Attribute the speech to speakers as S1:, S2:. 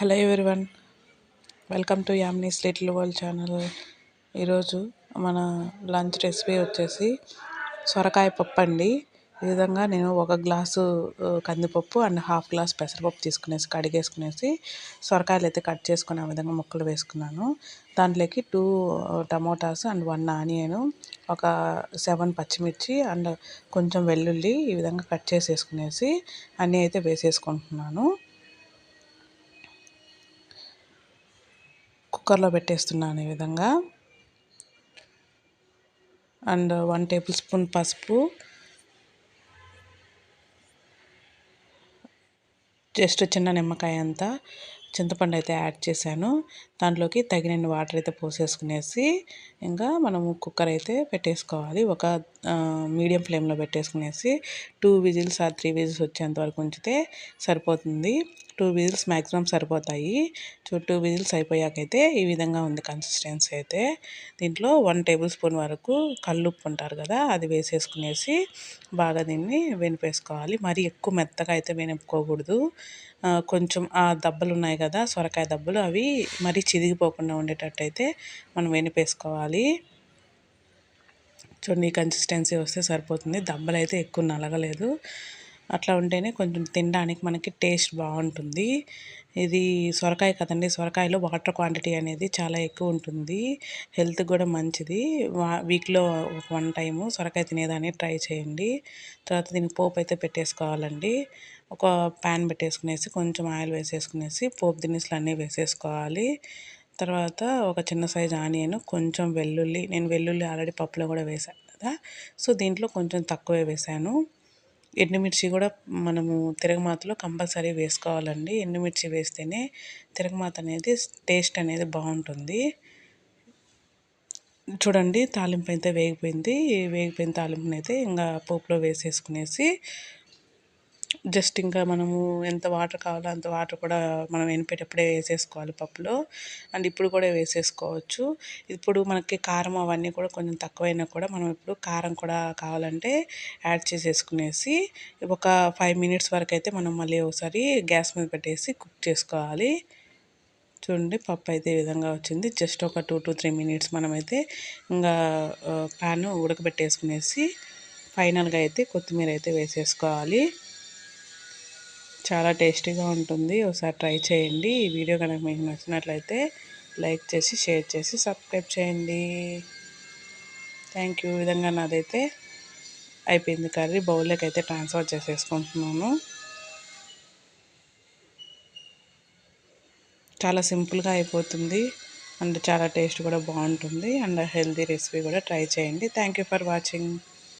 S1: Hello everyone welcome to Yamni's little world channel. ఈరోజు మన lunch recipe వచ్చేసి సొరకాయ పప్పు అండి. ఈ విధంగా నేను ఒక గ్లాసు కందిపప్పు అండ్ హాఫ్ గ్లాస్ పెసరపప్పు తీసుకునేసి కడిగేసుకునేసి సొరకాయలు అయితే కట్ చేసుకుని ఆ విధంగా ముక్కలు వేసుకున్నాను. దాంట్లోకి two tomatoes and one onion ఒక సెవెన్ పచ్చిమిర్చి అండ్ కొంచెం వెల్లుల్లి ఈ విధంగా కట్ చేసేసుకునేసి అన్నీ అయితే వేసేసుకుంటున్నాను. కుక్కర్లో పెట్టేస్తున్నాను ఈ విధంగా. అండ్ వన్ టేబుల్ స్పూన్ పసుపు. జస్ట్ చిన్న నిమ్మకాయ అంతా చింతపండు అయితే యాడ్ చేశాను. దాంట్లోకి తగినన్ని వాటర్ అయితే పోసేసుకునేసి ఇంకా మనము కుక్కర్ అయితే పెట్టేసుకోవాలి. ఒక మీడియం ఫ్లేమ్లో పెట్టేసుకునేసి టూ విజిల్స్ ఆ త్రీ విజిల్స్ వచ్చేంత వరకు ఉంచితే సరిపోతుంది. టూ విజిల్స్ మ్యాక్సిమం సరిపోతాయి. టూ విజిల్స్ అయిపోయాకైతే ఈ విధంగా ఉంది కన్సిస్టెన్సీ అయితే. దీంట్లో వన్ టేబుల్ స్పూన్ వరకు కల్లుప్పు ఉంటారు కదా అది వేసేసుకునేసి బాగా దీన్ని వెనిపేసుకోవాలి. మరీ ఎక్కువ మెత్తగా అయితే వెనుపుకోకూడదు. కొంచెం ఆ దెబ్బలు ఉన్నాయి కదా సొరకాయ దెబ్బలు అవి మరీ చిదిగిపోకుండా ఉండేటట్టు అయితే మనం వెనిపేసుకోవాలి. చూడండి కన్సిస్టెన్సీ వస్తే సరిపోతుంది. దెబ్బలు అయితే ఎక్కువ నలగలేదు. అట్లా ఉంటేనే కొంచెం తినడానికి మనకి టేస్ట్ బాగుంటుంది. ఇది సొరకాయ కదండి సొరకాయలో వాటర్ క్వాంటిటీ అనేది చాలా ఎక్కువ ఉంటుంది. హెల్త్కి కూడా మంచిది. వీక్లో ఒక వన్ టైము సొరకాయ తినేదాన్ని ట్రై చేయండి. తర్వాత దీనికి పోపు అయితే పెట్టేసుకోవాలండి. ఒక ప్యాన్ పెట్టేసుకునేసి కొంచెం ఆయిల్ వేసేసుకునేసి పోపు దినుసులు అన్నీ వేసేసుకోవాలి. తర్వాత ఒక చిన్న సైజు ఆనియన్ కొంచెం వెల్లుల్లి నేను వెల్లుల్లి ఆల్రెడీ పప్పులో కూడా వేసాను కదా సో దీంట్లో కొంచెం తక్కువే వేసాను ఎండుమిర్చి కూడా మనము తిరగమాతలో కంపల్సరీ వేసుకోవాలండి. ఎండుమిర్చి వేస్తేనే తిరగమాత అనేది టేస్ట్ అనేది బాగుంటుంది. చూడండి తాలింపు అయితే వేగిపోయింది. వేగిపోయిన తాలింపుని అయితే ఇంకా పోపులో వేసేసుకునేసి జస్ట్ ఇంకా మనము ఎంత వాటర్ కావాలో అంత వాటర్ కూడా మనం ఎనిపేటప్పుడే వేసేసుకోవాలి పప్పులో. అండ్ ఇప్పుడు కూడా వేసేసుకోవచ్చు. ఇప్పుడు మనకి కారం అవన్నీ కూడా కొంచెం తక్కువైనా కూడా మనం ఇప్పుడు కారం కూడా కావాలంటే యాడ్ చేసేసుకునేసి ఒక ఫైవ్ మినిట్స్ వరకు అయితే మనం మళ్ళీ ఒకసారి గ్యాస్ మీద పెట్టేసి కుక్ చేసుకోవాలి. చూడండి పప్పు అయితే ఈ విధంగా వచ్చింది. జస్ట్ ఒక టూ టు త్రీ మినిట్స్ మనమైతే ఇంకా ప్యాన్ ఉడకబెట్టేసుకునేసి ఫైనల్గా అయితే కొత్తిమీర అయితే వేసేసుకోవాలి. చాలా టేస్టీగా ఉంటుంది. ఒకసారి ట్రై చేయండి. ఈ వీడియో కనుక మీకు నచ్చినట్లయితే లైక్ చేసి షేర్ చేసి సబ్స్క్రైబ్ చేయండి. Thank you. విధంగా నాదైతే అయిపోయింది కర్రీ. బౌల్లోకి అయితే ట్రాన్స్ఫర్ చేసేసుకుంటున్నాను. చాలా సింపుల్గా అయిపోతుంది అండ్ చాలా టేస్ట్ కూడా బాగుంటుంది. అండ్ హెల్తీ రెసిపీ కూడా ట్రై చేయండి. Thank you for watching.